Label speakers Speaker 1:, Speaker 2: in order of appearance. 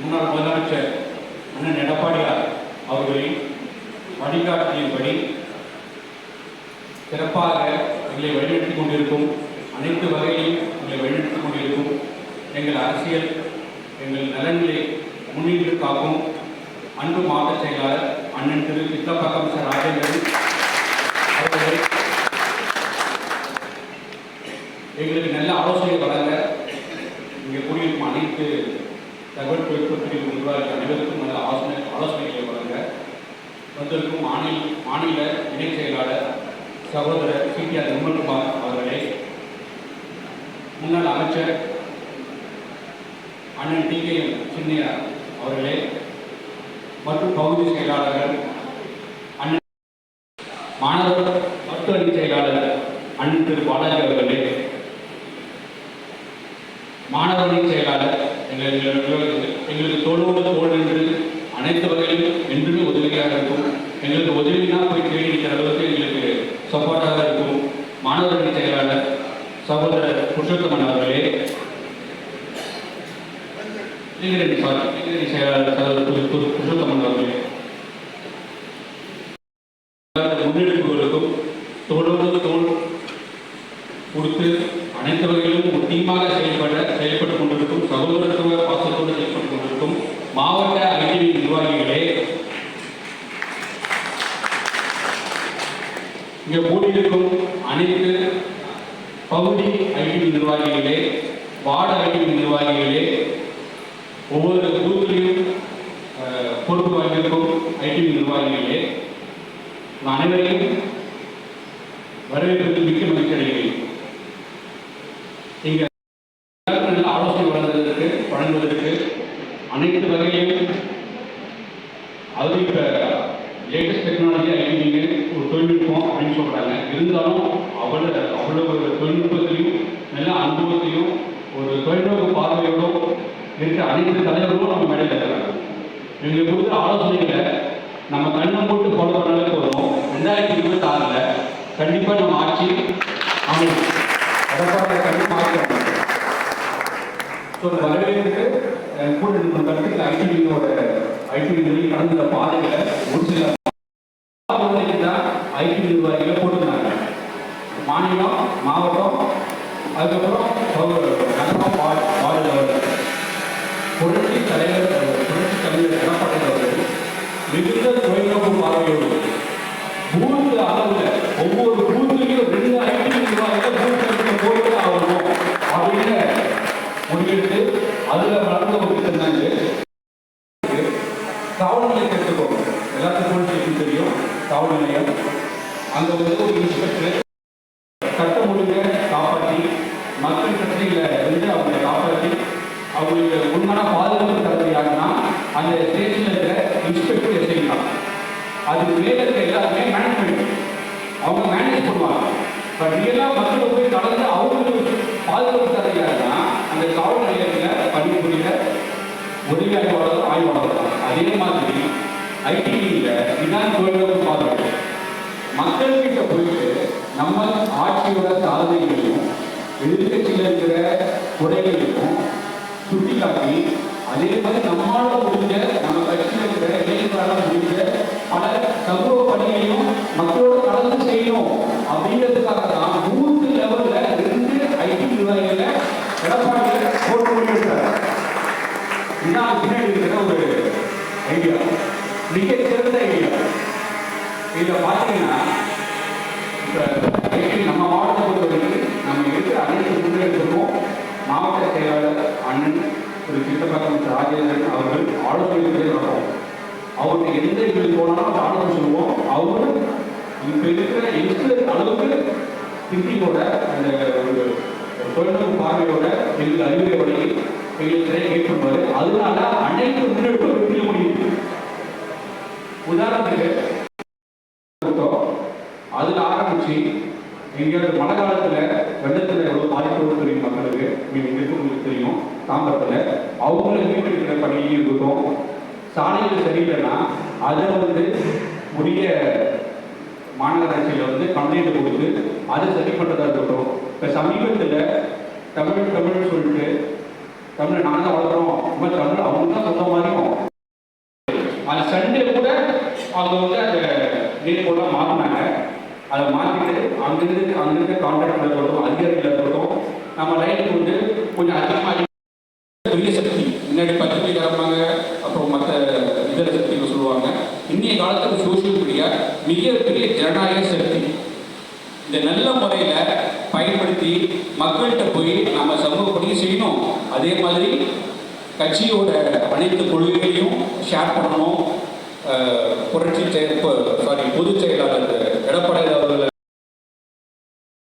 Speaker 1: முன்னாள் முதலமைச்சர் அண்ணன் எடப்பாடியார் அவர்களின் வழிகாட்டியின்படி சிறப்பாக எங்களை வழிநடத்திக் கொண்டிருக்கும் அனைத்து வகையிலும் எங்களை வழிநடத்திக் கொண்டிருக்கும் எங்கள் அரசியல் எங்கள் நலன்களை முன்னின்று காக்கும் அன்பு மாவட்ட செயலாளர் அண்ணன் திரு சித்தப்பாக்கம் சார் ராஜேந்திரன் அவர்களை எங்களுக்கு நல்ல ஆலோசனை வழங்க இங்கே கூடியிருக்கும் அனைத்து தகவல் தொழில்நுட்பத்தில் நிர்வாகிகள் அனைவருக்கும் நல்ல ஆலோசனை ஆலோசனைகளை வழங்க வந்திருக்கும் மாநில மாநில இணைச் செயலாளர் சகோதரர் சிபிஆர் நிர்மல்குமார் அவர்களே முன்னாள் அமைச்சர் அண்ணன் டி கே எம் சின்னையா அவர்களே மற்றும் பகுதி செயலாளர்கள் அண்ணன் மாணவர் மருத்துவ அணி செயலாளர் அண்ணன் திரு பாலாஜி அவர்களே மாணவர் செயலாளர் எங்களுக்கு தோளோடு தோல் என்று அனைத்து வகையிலும் என்றுமே உதவியாக இருக்கும். எங்களுக்கு உதவினா போய் தேடி நிற்கிற அளவுக்கு எங்களுக்கு சப்போர்ட்டாக இருக்கும். மாணவர்கள் செயலாளர் சகோதரர் புருஷோத்தமன் அவர்களே. இளைஞரணி சாரி செயலாளர் சகோதரர் புருஷோத்தமன் அவர்களே. முன்னெடுப்புகளுக்கும் தோளோடு தோல் கொடுத்து அனைத்து வகையிலும் ஒரு டீமாக செயல்பட செயல்பட்டுக் கொண்டிருக்கும் சகோதரத்துவ பாசத்தோடு செயல்பட்டுக் கொண்டிருக்கும் மாவட்ட ஐடி நிர்வாகிகளே இங்கே கூடியிருக்கும் அனைத்து பகுதி ஐடி நிர்வாகிகளே வார்டு ஐடி நிர்வாகிகளே ஒவ்வொரு பூத்திலையும் பொறுப்பு வாங்கியிருக்கும் ஐடி நிர்வாகிகளே அனைவரையும் வரவேற்பதில் மிக்க மகிழ்ச்சி அடைகிறேன். இங்கே எல்லாருக்கும் நல்ல ஆலோசனை வழங்குவதற்கு வழங்குவதற்கு அனைத்து வகையிலும் அது இப்போ லேட்டஸ்ட் டெக்னாலஜி ஐடிங்க ஒரு தொழில்நுட்பம் இருந்தாலும் அவ்வளோ அவ்வளவு தொழில்நுட்பத்திலையும் நல்ல அனுபவத்தையும் ஒரு தொழில்நுட்ப பார்வையோடும் இருக்கிற அனைத்து தலைவர்களும் நம்ம மேடையில் இருக்கிறாங்க. எங்களை கொடுக்குற ஆலோசனைகளை நம்ம கண்ணை போட்டு ஃபாலோ பண்ணாலே போதும். ரெண்டாயிரத்தி இருபத்தி ஆறில் கண்டிப்பாக நம்ம ஆட்சி அமையும். எடப்பாடி கண்டிப்பாக மாற்றணும் ஸோ இந்த வரவேற்புக்கு அஹ், கூட இருக்கிற கருத்துக்கள் ஐடிவியோட ஐடிவி கடந்த பாதைகளை ஒரு சில தான் ஐடி நிர்வாகிகளை போட்டிருந்தாங்க மாநிலம் மாவட்டம் அதுக்கப்புறம் சௌ- நகரம் வார்டு லெவல் புரட்சி தலைவர் புரட்சி தலைவர் எடப்பாடி அவர்கள் மிகுந்த தொலைநோக்கு பார்வையோடு பூத்து அளவில் ஒவ்வொரு பூத்துலையும் ரெண்டு ஐடி ரூபாய்க்கு பூத்து போட்டு ஆகணும் அப்படின்னு முடிவெடுத்து அதில் வளர்ந்த ஒரு திட்டம் காவல் நிலையத்தை எடுத்துக்கோங்க எல்லாத்துக்கும் தெரியும். காவல் நிலையம் அங்கே வந்து ஒரு இன்ஸ்பெக்டர் பிரச்சனைகளை வந்து அவங்களை காப்பாற்றி அவங்களுக்கு உண்மையான பாதுகாப்பு தரது யாருன்னா அந்த ஸ்டேஷனில் இருக்கிற இன்ஸ்பெக்டர் எஸ்ஐ தான் அதுக்கு மேலே இருக்க எல்லாருமே மேனேஜ்மெண்ட் அவங்க மேனேஜ் பண்ணுவாங்க. பட் ரியலாக மக்கள் போய் கலந்து அவங்களுக்கு பாதுகாப்பு தரது யாருன்னா அந்த காவல் நிலையத்தில் பணிபுரிகிற உதவி ஆய்வாளர் ஆய்வாளர் தான். அதே மாதிரி ஐடியில் இதான் தொழில்நுட்ப பாதுகாப்பு. மக்கள்கிட்ட போயிட்டு நம்ம ஆட்சியோட சாதனைகளையும் எதிர்கட்சியில் இருக்கிற குறைகளையும் சுட்டிக்காட்டி அதே மாதிரி நம்மளால முடிஞ்ச நம்ம கட்சியில் இருக்கிற இளைஞர்களால் முடிஞ்ச பல சமூக பணிகளையும் மக்களோட கலந்து செய்யணும் அப்படிங்கிறதுக்காக தான் பூத்து லெவல்ல ரெண்டு ஐடி நிர்வாகிகள எடப்பாடியில் போட்டு முடிவிட்டார் இதுதான் பின்னாடி இருக்கிற ஒரு ஐடியா மிக சிறந்த ஐடியா இதை பார்த்தீங்கன்னா மாவட்ட செயலாளர் அண்ணன் திரு கிட்டப்பக்கம் ராஜேந்திரன் அவர்கள் ஆலோசனை நடக்கும் அவருக்கு எந்த இதில் போனாலும் அந்த ஆலோசனை சொல்லுவோம். அவரும் இப்போ இருக்கிற எந்த அளவுக்கு திங்கிங்கோட அந்த ஒரு தொழில்நுட்ப பார்வையோட எங்களுக்கு அறிவுரை எங்களுக்கு ஏற்படுவார் அதனால அனைத்து முன்னெடுப்பும் வெற்றிய முடியும் உதாரணத்துக்கு கொடுத்தோம். அதில் ஆரம்பிச்சு எங்கேயாவது மழை காலத்தில் வெள்ளத்தில் எவ்வளோ பாதிப்பு தெரியும் மக்களுக்கு? நீங்கள் உங்களுக்கு தெரியும். தாம்பரத்தில் அவங்களும் மீட்டெடுக்கிற பணியும் இருக்கட்டும். சாலைகள் சரியில்லைன்னா அதை வந்து உரிய மாநகராட்சியில் வந்து கம்ப்ளைண்ட் கொடுத்து அதை சரி பண்ணுறதா இருக்கட்டும். இப்போ சமீபத்தில் தமிழ் தமிழ் சொல்லிட்டு தமிழ் நாங்கள் தான் வளர்க்குறோம். இந்த தமிழ் அவங்க தான் சொந்த மாதிரியும். அது சண்டே கூட அவங்க வந்து அந்த நீர் போட மாறினாங்க. அதை மாற்றிட்டு அங்கிருந்து அங்கிருந்து கான்ட்ராக்டில் இருக்கட்டும் அதிகாரிகள் இருக்கட்டும் நம்ம லைனுக்கு வந்து கொஞ்சம் அதிகமாக துரிய சக்தி. முன்னாடி பத்திரிகைக்காரமாக அப்புறம் மற்ற இதர சக்திகள் சொல்லுவாங்க. இன்றைய காலத்துக்கு சோசியல் மீடியா மிகப்பெரிய ஜனநாயக சக்தி. இந்த நல்ல முறையில் பயன்படுத்தி மக்கள்கிட்ட போய் நம்ம சமூக பணியும் செய்யணும். அதே மாதிரி கட்சியோட அனைத்து கொள்கைகளையும் ஷேர் பண்ணணும். புரட்சி செயல் சாரி பொதுச் செயலாளர் எடப்பாடி அவர்களை